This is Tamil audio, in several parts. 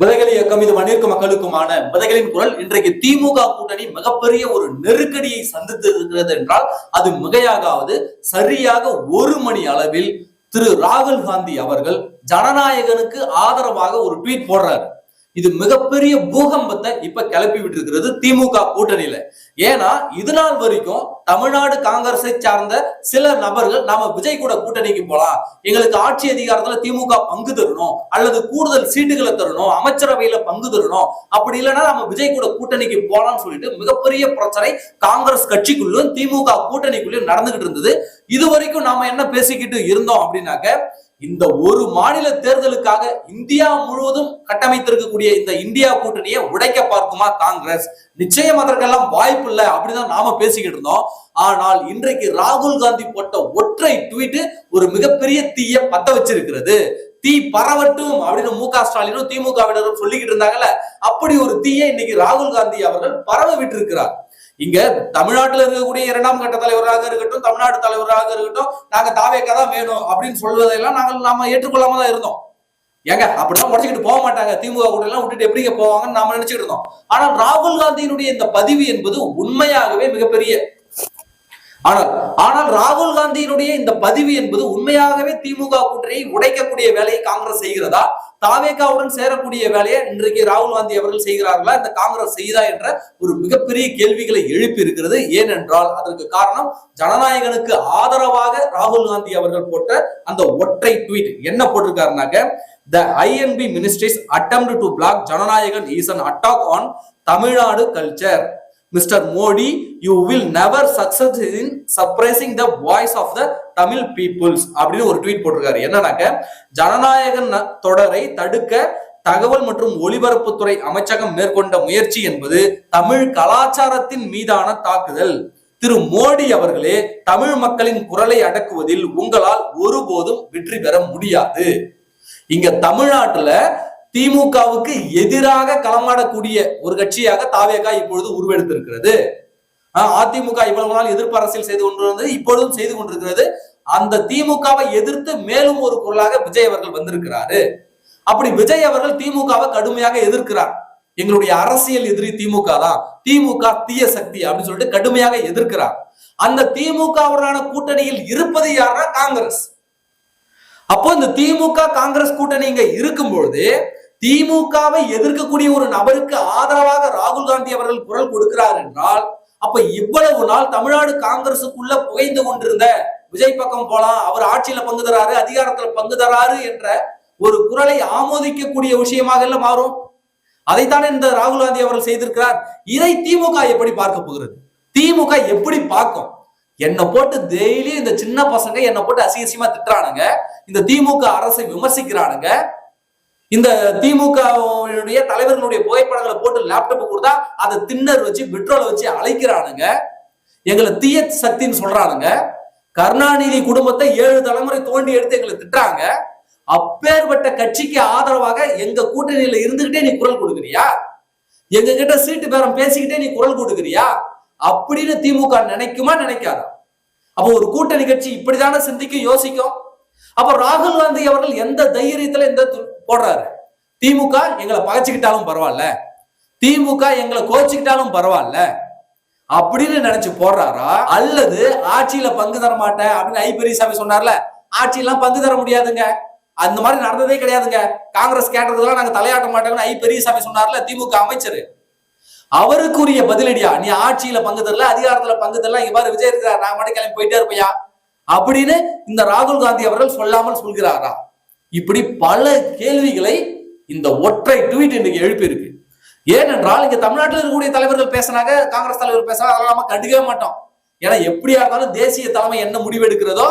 விதைகள் இயக்கம் இது மண்ணிற்கு மக்களுக்குமான விதைகளின் குரல் இன்றைக்கு திமுக கூட்டணி மிகப்பெரிய ஒரு நெருக்கடியை சந்தித்து இருக்கிறது என்றால் அது மிகையாகாவது சரியாக ஒரு மணி அளவில் திரு ராகுல் காந்தி அவர்கள் ஜனநாயகனுக்கு ஆதரவாக ஒரு ட்வீட் போடுறாரு. இது மிகப்பெரிய பூகம்பத்தை இப்ப கிளப்பி விட்டு திமுக கூட்டணியில. ஏன்னா இது நாள் வரைக்கும் தமிழ்நாடு காங்கிரஸை சார்ந்த சில நபர்கள் நாம விஜய் கூட கூட்டணிக்கு போலாம். எங்களுக்கு ஆட்சி அதிகாரத்துல திமுக பங்கு தரணும். அல்லது கூடுதல் சீட்டுகளை தரணும். அமைச்சரவையில பங்கு தரணும். அப்படி இல்லைன்னா நம்ம விஜய் கூட கூட்டணிக்கு போலாம்னு சொல்லிட்டு மிகப்பெரிய பிரச்சனை காங்கிரஸ் கட்சிக்குள்ளும் திமுக கூட்டணிக்குள்ளும் நடந்துகிட்டு இருந்தது. இது வரைக்கும் நாம என்ன பேசிக்கிட்டு இருந்தோம் அப்படின்னாக்க இந்த ஒரு மாநில தேர்தலுக்காக இந்தியா முழுவதும் கட்டமைத்திருக்கக்கூடிய இந்த இந்தியா கூட்டணியை உடைக்க பார்க்குமா காங்கிரஸ்? நிச்சயம் அதற்கெல்லாம் வாய்ப்பு இல்லை அப்படிதான் நாம பேசிக்கிட்டு இருந்தோம். ஆனால் இன்றைக்கு ராகுல் காந்தி போட்ட ஒற்றை ட்வீட் ஒரு மிகப்பெரிய தீய பத்த வச்சிருக்கிறது. தீ பரவட்டும் அப்படின்னு மு க ஸ்டாலினும் திமுகவினரும் சொல்லிக்கிட்டு இருந்தாங்கல்ல அப்படி ஒரு தீயை இன்னைக்கு ராகுல் காந்தி அவர்கள் பரவ விட்டு இருக்கிறார் இங்க தமிழ்நாட்டில் இருக்கக்கூடிய இரண்டாம் கட்ட தலைவராக இருக்கட்டும் தமிழ்நாடு தலைவராக இருக்கட்டும் நாங்க தாவேக்கா தான் வேணும் அப்படின்னு சொல்வதையெல்லாம் நாங்கள் நாம ஏற்றுக்கொள்ளாம தான் இருந்தோம். ஏங்க அப்படிலாம் உடச்சிக்கிட்டு போக மாட்டாங்க. திமுக கூட எல்லாம் விட்டுட்டு எப்படிங்க போவாங்கன்னு நாம நினைச்சிட்டு இருந்தோம். ஆனால் ராகுல் காந்தியினுடைய இந்த பதிவு என்பது உண்மையாகவே மிகப்பெரிய ஆனால் ஆனால் ராகுல் காந்தியினுடைய இந்த பதிவு என்பது உண்மையாகவே திமுக கூட்டணியை உடைக்கக்கூடிய வேலையை காங்கிரஸ் செய்கிறதா? தாவேகாவுடன் சேரக்கூடிய வேலையை இன்றைக்கு ராகுல் காந்தி அவர்கள் செய்கிறார்களா? இந்த காங்கிரஸ் செய்தா என்ற ஒரு மிகப்பெரிய கேள்விகளை எழுப்பி இருக்கிறது ஏனென்றால் அதற்கு காரணம் ஜனநாயகனுக்கு ஆதரவாக ராகுல் காந்தி அவர்கள் போட்ட அந்த ஒற்றை ட்வீட். என்ன போட்டிருக்காருனாக்க the I and B ministry's attempt to block Jananayagan is an attack on Tamil Nadu culture mister Modi you will never succeed in suppressing the voice of the Tamil people's அப்படின்னு ஒரு ட்வீட் போட்டிருக்காரு. என்னன்னாக்க ஜனநாயகன் ந- தொடரை தடுக்க தகவல் மற்றும் ஒலிபரப்புத்துறை அமைச்சகம் மேற்கொண்ட முயற்சி என்பது தமிழ் கலாச்சாரத்தின் மீதான தாக்குதல். திரு மோடி அவர்களே தமிழ் மக்களின் குரலை அடக்குவதில் உங்களால் ஒருபோதும் வெற்றி பெற முடியாது. இங்க தமிழ்நாட்டுல திமுகவுக்கு எதிராக களமாடக்கூடிய ஒரு கட்சியாக தாவேகா இப்பொழுது உருவெடுத்திருக்கிறது. அதிமுக இவ்வளவு நாள் எதிர்ப்பு அரசியல் செய்து கொண்டிருந்தது இப்பொழுதும் செய்து கொண்டிருக்கிறது. அந்த திமுகவை எதிர்த்து மேலும் ஒரு குரலாக விஜய் அவர்கள் வந்திருக்கிறாரு. அப்படி விஜய் அவர்கள் திமுகவை கடுமையாக எதிர்க்கிறார். எங்களுடைய அரசியல் எதிரி திமுக தான். திமுக தீய சக்தி அப்படின்னு சொல்லிட்டு கடுமையாக எதிர்க்கிறார். அந்த திமுகவுடனான கூட்டணியில் இருப்பது யாருன்னா காங்கிரஸ். அப்போ இந்த திமுக காங்கிரஸ் கூட்டணி இங்க இருக்கும் பொழுது திமுகவை எதிர்க்கக்கூடிய ஒரு நபருக்கு ஆதரவாக ராகுல் காந்தி அவர்கள் குரல் கொடுக்கிறார் என்றால் அப்ப இவ்வளவு நாள் தமிழ்நாடு காங்கிரசுக்குள்ள புகைந்து கொண்டிருந்த விஜய் பக்கம் போலாம் அவர் ஆட்சியில பங்கு தராரு அதிகாரத்துல பங்கு தராரு என்ற ஒரு குரலை ஆமோதிக்கக்கூடிய விஷயமாக எல்லாம் மாறும்? அதைத்தானே இந்த ராகுல் காந்தி அவர்கள் செய்திருக்கிறார். இதை திமுக எப்படி பார்க்க போகிறது? திமுக எப்படி பார்க்கும்? என்னை போட்டு டெய்லி இந்த சின்ன பசங்க என்னை போட்டு அசிங்கசியமா திட்டுறானுங்க. இந்த திமுக அரசை விமர்சிக்கிறானுங்க. இந்த திமுகவுடைய தலைவர்களுடைய புகைப்படங்களை போட்டு லேப்டாப் கொடுத்தா அதை தின்னர் வச்சு பெட்ரோலை வச்சு அழைக்கிறானுங்க. எங்களை தீய சக்தின்னு சொல்றானுங்க. கருணாநிதி குடும்பத்தை ஏழு தலைமுறை தோண்டி எடுத்து எங்களை திட்டுறாங்க. அப்பேற்பட்ட கட்சிக்கு ஆதரவாக எங்க கூட்டணியில இருந்துகிட்டே நீ குரல் கொடுக்குறியா? எங்க கிட்ட சீட்டு பேரம் பேசிக்கிட்டே நீ குரல் கொடுக்குறியா? அப்படின்னு திமுக நினைக்குமா? நினைக்காதா? அப்போ ஒரு கூட்டணி கட்சி இப்படிதானே சிந்திக்கும் யோசிக்கும். அப்ப ராகுல் காந்தி அவர்கள் எந்த தைரியத்துல எந்த போடுறாரு. திமுக எங்களை பகைச்சுக்கிட்டாலும் பரவாயில்ல. திமுக எங்களை கோச்சுக்கிட்டாலும் பரவாயில்ல. அப்படின்னு நினைச்சு போடுறாரா? அல்லது ஆட்சியில பங்கு தர மாட்டேன் அப்படின்னு ஐ பெரியசாமி சொன்னார்ல ஆட்சியெல்லாம் பங்கு தர முடியாதுங்க. அந்த மாதிரி நடந்ததே கிடையாதுங்க. காங்கிரஸ் கேட்டதெல்லாம் நாங்க தலையாட்ட மாட்டோம்னு ஐ பெரியசாமி சொன்னார்ல திமுக அமைச்சர். அவருக்குரிய பதிலடியா நீ ஆட்சியில பங்கு தரல அதிகாரத்துல பங்கு தரல இங்க பாரு விஜய் இருக்கிறார் நான் மட்டும் கிளம்பி போயிட்டே இருப்பையா அப்படின்னு இந்த ராகுல் காந்தி அவர்கள் சொல்லாமல் சொல்கிறாரா? இப்படி பல கேள்விகளை இந்த ஒற்றை ட்வீட் இன்னைக்கு எழுப்பியிருக்கு. ஏனென்றால் இங்க தமிழ்நாட்டில் இருக்கக்கூடிய தலைவர்கள் பேசினாங்க காங்கிரஸ் தலைவர் பேசினா அதெல்லாம் நம்ம கண்டுக்கவே மாட்டோம். ஏன்னா எப்படியா இருந்தாலும் தேசிய தலைமை என்ன முடிவெடுக்கிறதோ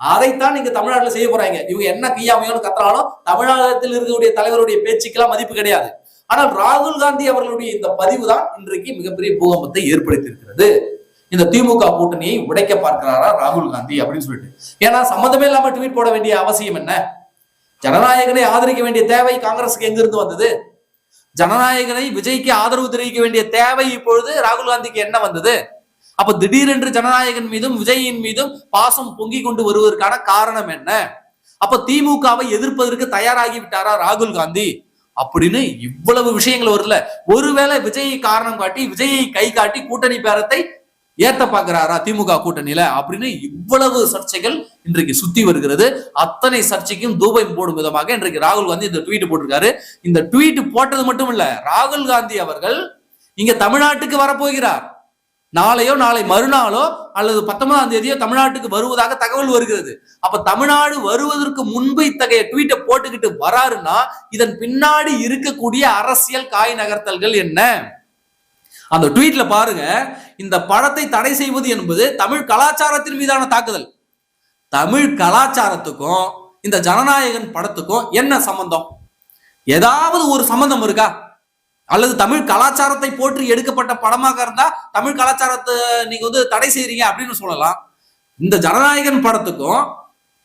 அதைத்தான் நீங்க தமிழ்நாட்டில் செய்ய போறாங்க. இவங்க என்ன கையாமையோன்னு கத்துறாலும் தமிழகத்தில் இருக்கக்கூடிய தலைவருடைய பேச்சுக்கெல்லாம் மதிப்பு கிடையாது. ஆனால் ராகுல் காந்தி அவர்களுடைய இந்த பதிவு தான் இன்றைக்கு மிகப்பெரிய பூகம்பத்தை ஏற்படுத்தி இருக்கிறது இந்த திமுக கூட்டணியை உடைக்க பார்க்கிறாரா ராகுல் காந்தி அப்படின்னு சொல்லிட்டு. ஏன்னா சம்மந்தமே இல்லாம ட்வீட் போட வேண்டிய அவசியம் என்ன? ஜனநாயகனை ஆதரிக்க வேண்டிய தேவை காங்கிரஸுக்கு எங்கிருந்து வந்தது? ஜனநாயகனை விஜய்க்கு ஆதரவு தெரிவிக்க வேண்டிய தேவை இப்பொழுது ராகுல் காந்திக்கு என்ன வந்தது? அப்ப திடீரென்று ஜனநாயகன் மீதும் விஜயின் மீதும் பாசம் பொங்கி கொண்டு வருவதற்கான காரணம் என்ன? அப்ப திமுகவை எதிர்ப்பதற்கு தயாராகி விட்டாரா ராகுல் காந்தி? அப்படின்னு இவ்வளவு விஷயங்கள் வருதுல. ஒருவேளை விஜயை காரணம் காட்டி விஜயை கை காட்டி கூட்டணி பேரத்தை ஏத்த பாக்குறாரா திமுக கூட்டணியில அப்படின்னு இவ்வளவு சர்ச்சைகள் இன்றைக்கு சுத்தி வருகிறது. அத்தனை சர்ச்சைக்கும் தூபம் போடும் விதமாக இன்றைக்கு ராகுல் காந்தி இந்த ட்வீட் போட்டிருக்காரு. இந்த ட்வீட் போட்டது மட்டும் இல்ல ராகுல் காந்தி அவர்கள் இங்க தமிழ்நாட்டுக்கு வரப்போகிறார். நாளையோ நாளை மறுநாளோ அல்லது பத்தொன்பதாம் தேதியோ தமிழ்நாட்டுக்கு வருவதாக தகவல் வருகிறது. அப்ப தமிழ்நாடு வருவதற்கு முன்பு இத்தகைய ட்வீட்டை போட்டுக்கிட்டு வராருன்னா இதன் பின்னாடி இருக்கக்கூடிய அரசியல் காய் நகர்த்தல்கள் என்ன? அந்த ட்வீட்ல பாருங்க இந்த படத்தை தடை செய்வது என்பது தமிழ் கலாச்சாரத்தின் மீதான தாக்குதல். தமிழ் கலாச்சாரத்துக்கும் இந்த ஜனநாயகன் படத்துக்கும் என்ன சம்பந்தம்? ஏதாவது ஒரு சம்பந்தம் இருக்கா? அல்லது தமிழ் கலாச்சாரத்தை போற்றி எடுக்கப்பட்ட படமாக இருந்தா தமிழ் கலாச்சாரத்தை நீங்க வந்து தடை செய்றீங்க அப்படின்னு சொல்லலாம். இந்த ஜனநாயகன் படத்துக்கும்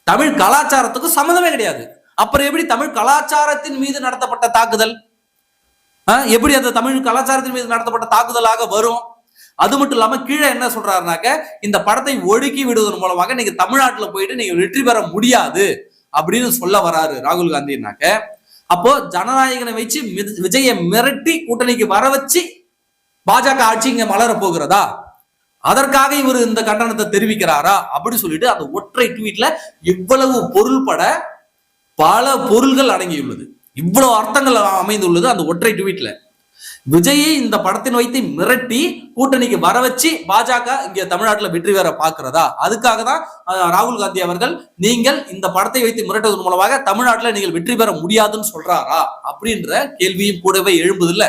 தமிழ் கலாச்சாரத்துக்கும் சம்மந்தமே கிடையாது. அப்புறம் எப்படி தமிழ் கலாச்சாரத்தின் மீது நடத்தப்பட்ட தாக்குதல்? எப்படி அந்த தமிழ் கலாச்சாரத்தின் மீது நடத்தப்பட்ட தாக்குதலாக வரும்? அது மட்டும் இல்லாம கீழே என்ன சொல்றாருனாக்க இந்த படத்தை ஒடுக்கி விடுவதன் மூலமாக நீங்க தமிழ்நாட்டுல போயிட்டு நீங்க வெற்றி பெற முடியாது அப்படின்னு சொல்ல வராரு ராகுல் காந்தினாக்க. அப்போ ஜனநாயகனை வச்சு மித- விஜயை மிரட்டி கூட்டணிக்கு வர வச்சு பாஜக ஆட்சி இங்க மலர போகிறதா? அதற்காக இவர் இந்த கண்டனத்தை தெரிவிக்கிறாரா? அப்படின்னு சொல்லிட்டு அந்த ஒற்றை ட்வீட்ல இவ்வளவு பொருள்பட பல பொருள்கள் அடங்கியுள்ளது. இவ்வளவு அர்த்தங்கள் அமைந்துள்ளது அந்த ஒற்றை ட்வீட்ல. விஜயை இந்த படத்தின் வைத்து மிரட்டி கூட்டணிக்கு வர வச்சு பாஜக இங்க தமிழ்நாட்டில் வெற்றி பெற பாக்குறதா அதுக்காக தான் ராகுல் காந்தி அவர்கள் நீங்கள் இந்த படத்தை வைத்து மிரட்டுவதன் மூலமாக தமிழ்நாட்டில் நீங்கள் வெற்றி பெற முடியாதுன்னு சொல்றாரா? அப்படின்ற கேள்வியும் கூடவே எழும்புதில்ல.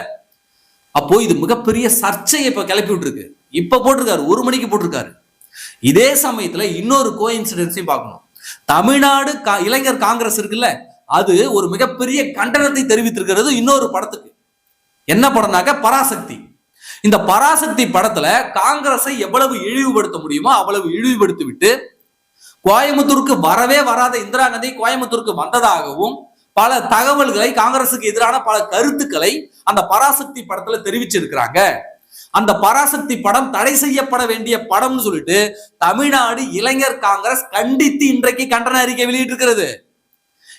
அப்போ இது மிகப்பெரிய சர்ச்சையை இப்ப கிளப்பி விட்டுருக்கு. இப்ப போட்டிருக்காரு ஒரு மணிக்கு போட்டிருக்காரு. இதே சமயத்துல இன்னொரு கோ இன்சிடென்ஸையும் பார்க்கணும். தமிழ்நாடு இளைஞர் காங்கிரஸ் இருக்குல்ல அது ஒரு மிகப்பெரிய கண்டனத்தை தெரிவித்திருக்கிறது இன்னொரு படத்துக்கு. என்ன படம்னாக்க பராசக்தி. இந்த பராசக்தி படத்துல காங்கிரஸை எவ்வளவு இழிவுபடுத்த முடியுமோ அவ்வளவு இழிவுபடுத்தி விட்டு கோயம்புத்தூருக்கு வரவே வராத இந்திரா காந்தி கோயம்புத்தூருக்கு வந்ததாகவும் பல தகவல்களை காங்கிரசுக்கு எதிரான பல கருத்துக்களை அந்த பராசக்தி படத்துல தெரிவிச்சிருக்கிறாங்க. அந்த பராசக்தி படம் தடை செய்யப்பட வேண்டிய படம்னு சொல்லிட்டு தமிழ்நாடு இளைஞர் காங்கிரஸ் கண்டித்து இன்றைக்கு கண்டன அறிக்கை வெளியிட்டிருக்கிறது.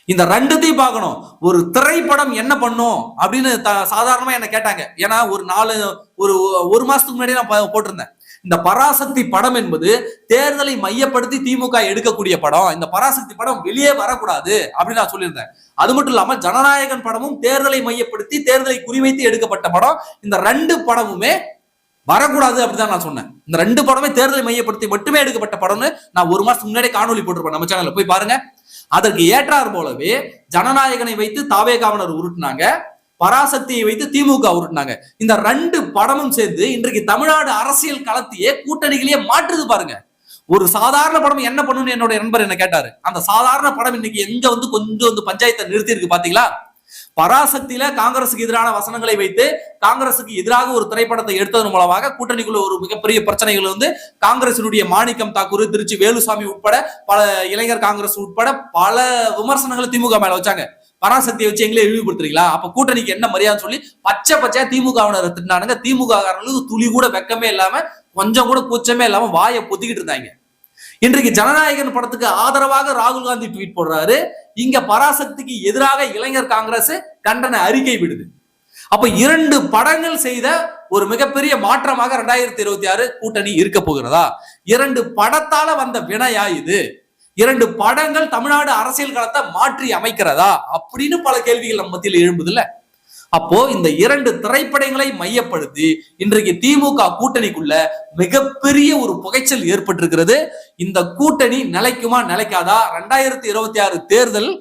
இந்த ரெண்டுத்தையும் பார்க்கணும். ஒரு திரைப்படம் என்ன பண்ணும் அப்படின்னு த- சாதாரணமா என்ன கேட்டாங்க. ஏன்னா ஒரு நாலு ஒரு ஒரு மாசத்துக்கு முன்னாடி நான் போட்டிருந்தேன். இந்த பராசக்தி படம் என்பது தேர்தலை மையப்படுத்தி திமுக எடுக்கக்கூடிய படம். இந்த பராசக்தி படம் வெளியே வரக்கூடாது அப்படின்னு நான் சொல்லியிருந்தேன். அது மட்டும் இல்லாம ஜனநாயகன் படமும் தேர்தலை மையப்படுத்தி தேர்தலை குறிவைத்து எடுக்கப்பட்ட படம். இந்த ரெண்டு படமுமே வரக்கூடாது அப்படிதான் நான் சொன்னேன். இந்த ரெண்டு படமே தேர்தலை மையப்படுத்தி மட்டுமே எடுக்கப்பட்ட படம்னு நான் ஒரு மாசத்துக்கு முன்னாடி காணொலி போட்டிருப்பேன் நம்ம சேனல்ல. போய் பாருங்க. அதற்கு ஏற்றார் போலவே ஜனநாயகனை வைத்து தாவே காவலர் பராசக்தியை வைத்து திமுக உருட்டுனாங்க. இந்த ரெண்டு படமும் சேர்ந்து இன்றைக்கு தமிழ்நாடு அரசியல் களத்தையே கூட்டணிகளையே மாற்றுது பாருங்க. ஒரு சாதாரண படம் என்ன பண்ணுன்னு என்னோட நண்பர் என்ன கேட்டாரு. அந்த சாதாரண படம் இன்னைக்கு எங்க வந்து கொஞ்சம் வந்து பஞ்சாயத்தை நிறுத்தி இருக்கு பாத்தீங்களா? பராசக்தியில காங்கிரசுக்கு எதிரான வசனங்களை வைத்து காங்கிரசுக்கு எதிராக ஒரு திரைப்படத்தை எடுத்ததன் மூலமாக கூட்டணிக்குள்ள ஒரு மிகப்பெரிய பிரச்சனைகள் வந்து காங்கிரசினுடைய மாணிக்கம் தாக்கூர் திருச்சி வேலுசாமி உட்பட பல இளைஞர் காங்கிரஸ் உட்பட பல விமர்சனங்களை திமுக மேல வச்சாங்க. பராசக்தியை வச்சு எங்களே இழிவுபடுத்துறீங்களா? அப்ப கூட்டணிக்கு என்ன மரியாதை சொல்லி பச்சை பச்சையா திமுகவினர் திட்டினானுங்க. திமுக காரங்களுக்கு துளி கூட வெக்கமே இல்லாம கொஞ்சம் கூட கூச்சமே இல்லாம வாயை பொத்திக்கிட்டு இருந்தாங்க. இன்றைக்கு ஜனநாயகன் படத்துக்கு ஆதரவாக ராகுல் காந்தி ட்வீட் போடுறாரு. இங்க பராசக்திக்கு எதிராக இளைஞர் காங்கிரஸ் கண்டன அறிக்கை விடுது. அப்ப இரண்டு படங்கள் செய்த ஒரு மிகப்பெரிய மாற்றமாக ரெண்டாயிரத்தி இருபத்தி ஆறு கூட்டணி இருக்க போகிறதா? இரண்டு படத்தால வந்த வினையா இது? இரண்டு படங்கள் தமிழ்நாடு அரசியல் களத்தை மாற்றி அமைக்கிறதா? அப்படின்னு பல கேள்விகள் நம்ம மத்தியில் எழும்புதுல்ல. அப்போ இந்த இரண்டு திரைப்படங்களை மையப்படுத்தி இன்றைக்கு திமுக கூட்டணிக்குள்ள மிகப்பெரிய ஒரு புகைச்சல் ஏற்பட்டிருக்கிறது. இந்த கூட்டணி நிலைக்குமா நிலைக்காதா? ரெண்டாயிரத்தி இருபத்தி ஆறு தேர்தல்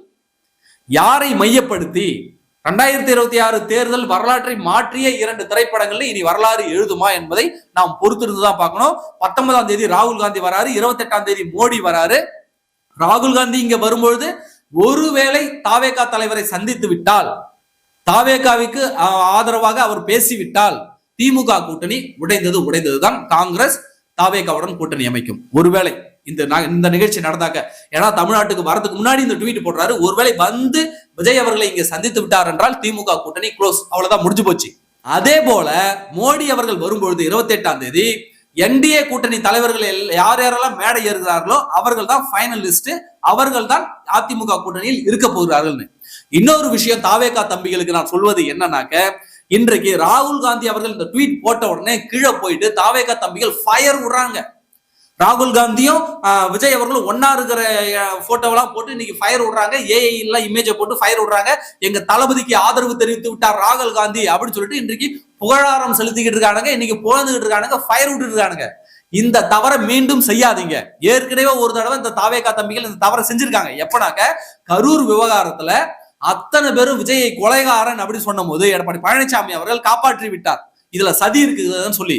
யாரை மையப்படுத்தி? ரெண்டாயிரத்தி இருபத்தி ஆறு தேர்தல் வரலாற்றை மாற்றிய இரண்டு திரைப்படங்கள்ல இனி வரலாறு எழுதுமா என்பதை நாம் பொறுத்திருந்து தான் பார்க்கணும். பத்தொன்பதாம் தேதி ராகுல் காந்தி வராரு இருபத்தி எட்டாம் தேதி மோடி வராரு. ராகுல் காந்தி இங்க வரும்பொழுது ஒருவேளை தாவேகா தலைவரை சந்தித்து விட்டால் தாவேகாவிற்கு ஆதரவாக அவர் பேசிவிட்டால் திமுக கூட்டணி உடைந்தது உடைந்ததுதான் காங்கிரஸ் தாவேகாவுடன் கூட்டணி அமைக்கும். ஒருவேளை இந்த இந்த நிகழ்ச்சி நடந்தாக்க ஏன்னா தமிழ்நாட்டுக்கு வரதுக்கு முன்னாடி இந்த ட்வீட் போடுறாரு. ஒருவேளை வந்து விஜய் அவர்களை இங்க சந்தித்து விட்டார் என்றால் திமுக கூட்டணி க்ளோஸ் அவ்வளவுதான் முடிஞ்சு போச்சு. அதே போல மோடி அவர்கள் வரும்பொழுது இருபத்தி எட்டாம் தேதி என்டிஏ கூட்டணி தலைவர்கள் யார் யாரெல்லாம் மேடை ஏறுகிறார்களோ அவர்கள் தான் ஃபைனல் லிஸ்ட் அவர்கள் தான் அதிமுக கூட்டணியில் இருக்க போகிறார்கள்னு. இன்னொரு விஷயம் தாவேகா தம்பிகளுக்கு நான் சொல்வது என்னன்னாக்க இன்றைக்கு ராகுல் காந்தி அவர்கள் இந்த ட்வீட் போட்ட உடனே கீழே போயிட்டு தாவேகா தம்பிகள் ஃபயர் விடுறாங்க. ராகுல் காந்தியும் ஆஹ், விஜய் அவர்களும் ஒன்னா இருக்கிற போட்டோவெல்லாம் போட்டு இன்னைக்கு ஃபயர் விடுறாங்க. ஏஐ எல்லாம் இமேஜை போட்டு ஃபயர் விடுறாங்க. எங்க தளபதிக்கு ஆதரவு தெரிவித்து விட்டார் ராகுல் காந்தி அப்படின்னு சொல்லிட்டு இன்றைக்கு புகழாரம் செலுத்திக்கிட்டு இருக்கானுங்க. இன்னைக்கு புகழ்ந்துகிட்டு இருக்கானுங்க ஃபயர் விட்டுட்டு இருக்கானுங்க. இந்த தவறை மீண்டும் செய்யாதீங்க. ஏற்கனவே ஒரு தடவை இந்த தாவேகா தம்பிகள் இந்த தவறை செஞ்சிருக்காங்க. எப்பனாக்க கரூர் விவகாரத்துல அத்தனை பேரும் விஜயை கொலைகாரன் அப்படின்னு சொன்ன போது எடப்பாடி பழனிசாமி அவர்கள் காப்பாற்றி விட்டார். இதுல சதி இருக்குதுன்னு சொல்லி.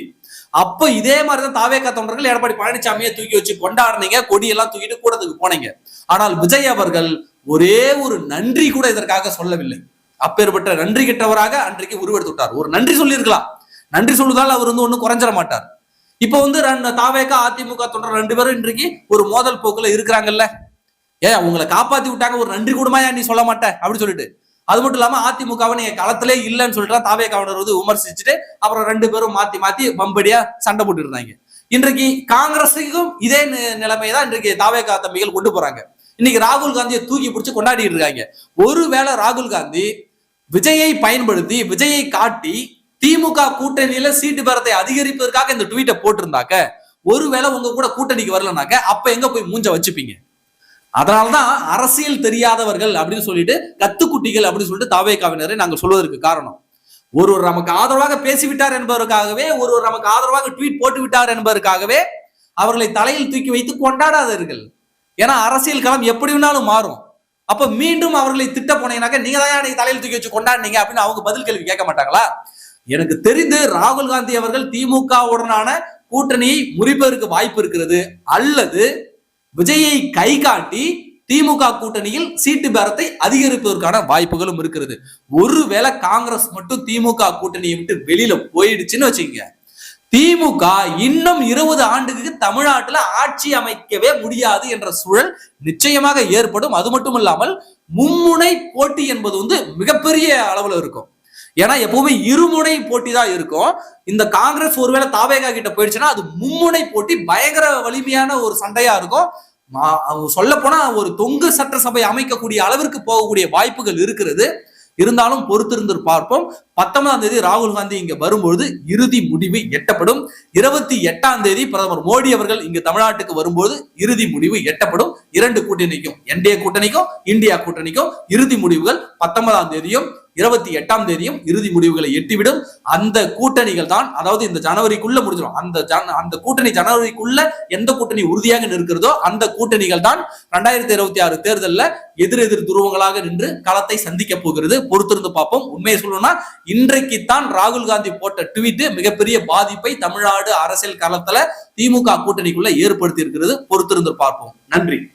அப்ப இதே மாதிரிதான் தாவேக்கா தொண்டர்கள் எடப்பாடி பழனிசாமியை தூக்கி வச்சு கொண்டாடுனீங்க கொடியெல்லாம் தூக்கிட்டு கூடத்துக்கு போனீங்க. ஆனால் விஜய் அவர்கள் ஒரே ஒரு நன்றி கூட இதற்காக சொல்லவில்லை. அப்பேற்பட்ட நன்றி கிட்டவராக அன்றைக்கு உருவெடுத்து விட்டார். ஒரு நன்றி சொல்லியிருக்கலாம். நன்றி சொல்லுதால் அவர் வந்து ஒண்ணும் குறைஞ்சிட மாட்டார். இப்ப வந்து ரெண்டு தாவேக்கா அதிமுக தொண்டர் ரெண்டு பேரும் இன்றைக்கு ஒரு மோதல் போக்குல இருக்கிறாங்கல்ல. ஏன் உங்களை காப்பாத்தி விட்டாங்க ஒரு நன்றி கூடமா ஏன் நீ சொல்ல மாட்ட? அப்படின்னு சொல்லிட்டு. அது மட்டும் இல்லாம அதிமுகவை நீங்க களத்திலே இல்லைன்னு சொல்லிட்டு தாவே கவர்னர் வந்து விமர்சிச்சுட்டு அப்புறம் ரெண்டு பேரும் மாத்தி மாத்தி பம்படியா சண்டை போட்டு இருந்தாங்க. இன்றைக்கு காங்கிரஸுக்கும் இதே நிலைமை தான் இன்றைக்கு தாவேகா தம்பிகள் கொண்டு போறாங்க. இன்னைக்கு ராகுல் காந்தியை தூக்கி பிடிச்சு கொண்டாடிட்டு இருக்காங்க. ஒருவேளை ராகுல் காந்தி விஜயை பயன்படுத்தி விஜயை காட்டி திமுக கூட்டணியில சீட்டு பேரத்தை அதிகரிப்பதற்காக இந்த ட்வீட்டை போட்டிருந்தாக்க ஒருவேளை உங்க கூட கூட்டணிக்கு வரலனாக்க அப்ப எங்க போய் மூஞ்ச வச்சுப்பீங்க? அதனால்தான் அரசியல் தெரியாதவர்கள் அப்படின்னு சொல்லிட்டு கத்துக்குட்டிகள் அப்படின்னு சொல்லிட்டு தாவேக்காவினரை நாங்கள் சொல்வதற்கு காரணம். ஒருவர் நமக்கு ஆதரவாக பேசிவிட்டார் என்பதற்காகவே ஒருவர் நமக்கு ஆதரவாக ட்வீட் போட்டு விட்டார் என்பதற்காகவே அவர்களை தலையில் தூக்கி வைத்து கொண்டாடாதீர்கள். ஏன்னா அரசியல் களம் எப்படி வேணாலும் மாறும். அப்ப மீண்டும் அவர்களை திட்ட போனீங்கன்னாக்க நீங்க தான் எனக்கு தலையில் தூக்கி வச்சு கொண்டாடினீங்க அப்படின்னு அவங்க பதில் கேள்வி கேட்க மாட்டாங்களா? எனக்கு தெரிந்து ராகுல் காந்தி அவர்கள் திமுகவுடனான கூட்டணியை முறிப்பதற்கு வாய்ப்பு இருக்கிறது அல்லது விஜயை கை காட்டி திமுக கூட்டணியில் சீட்டு பேரத்தை அதிகரிப்பதற்கான வாய்ப்புகளும் இருக்கிறது. ஒருவேளை காங்கிரஸ் மட்டும் திமுக கூட்டணியை விட்டு வெளியில போயிடுச்சுன்னு வச்சுக்கோங்க. திமுக இன்னும் இருபது ஆண்டுக்கு தமிழ்நாட்டுல ஆட்சி அமைக்கவே முடியாது என்ற சூழல் நிச்சயமாக ஏற்படும். அது மட்டும் இல்லாமல் மும்முனை போட்டி என்பது வந்து மிகப்பெரிய அளவுல இருக்கும். ஏன்னா எப்பவுமே இருமுனை போட்டி தான் இருக்கும். இந்த காங்கிரஸ் ஒருவேளை தாவேகா கிட்ட போயிடுச்சுன்னா அது மும்முனை போட்டி பயங்கர வலிமையான ஒரு சண்டையா இருக்கும். சொல்ல போனா ஒரு தொங்கு சட்டசபை அமைக்கக்கூடிய அளவிற்கு போகக்கூடிய வாய்ப்புகள் இருக்கிறது. இருந்தாலும் பொறுத்திருந்து பார்ப்போம். பத்தொன்பதாம் தேதி ராகுல் காந்தி இங்க வரும்பொழுது இறுதி முடிவு எட்டப்படும். இருபத்தி எட்டாம் தேதி பிரதமர் மோடி அவர்கள் இங்கு தமிழ்நாட்டுக்கு வரும்போது இறுதி முடிவு எட்டப்படும். இரண்டு கூட்டணிக்கும் என்டிஏ கூட்டணிக்கும் இந்தியா கூட்டணிக்கும் இறுதி முடிவுகள் பத்தொன்பதாம் தேதியும் இருபத்தி எட்டாம் தேதியும் இறுதி முடிவுகளை எட்டிவிடும். அந்த கூட்டணிகள் தான் அதாவது இந்த ஜனவரிக்குள்ள முடிஞ்சிடும். அந்த ஜன அந்த கூட்டணி ஜனவரிக்குள்ள எந்த கூட்டணி உறுதியாக நிற்கிறதோ அந்த கூட்டணிகள் தான் ரெண்டாயிரத்தி இருபத்தி ஆறு தேர்தலில் எதிர் எதிர் துருவங்களாக நின்று களத்தை சந்திக்க போகிறது. பொறுத்திருந்து பார்ப்போம். உண்மையை சொல்லணும்னா இன்றைக்குத்தான் ராகுல் காந்தி போட்ட ட்வீட் மிகப்பெரிய பாதிப்பை தமிழ்நாடு அரசியல் களத்துல திமுக கூட்டணிக்குள்ள ஏற்படுத்தி இருக்கிறது. பொறுத்திருந்து பார்ப்போம். நன்றி.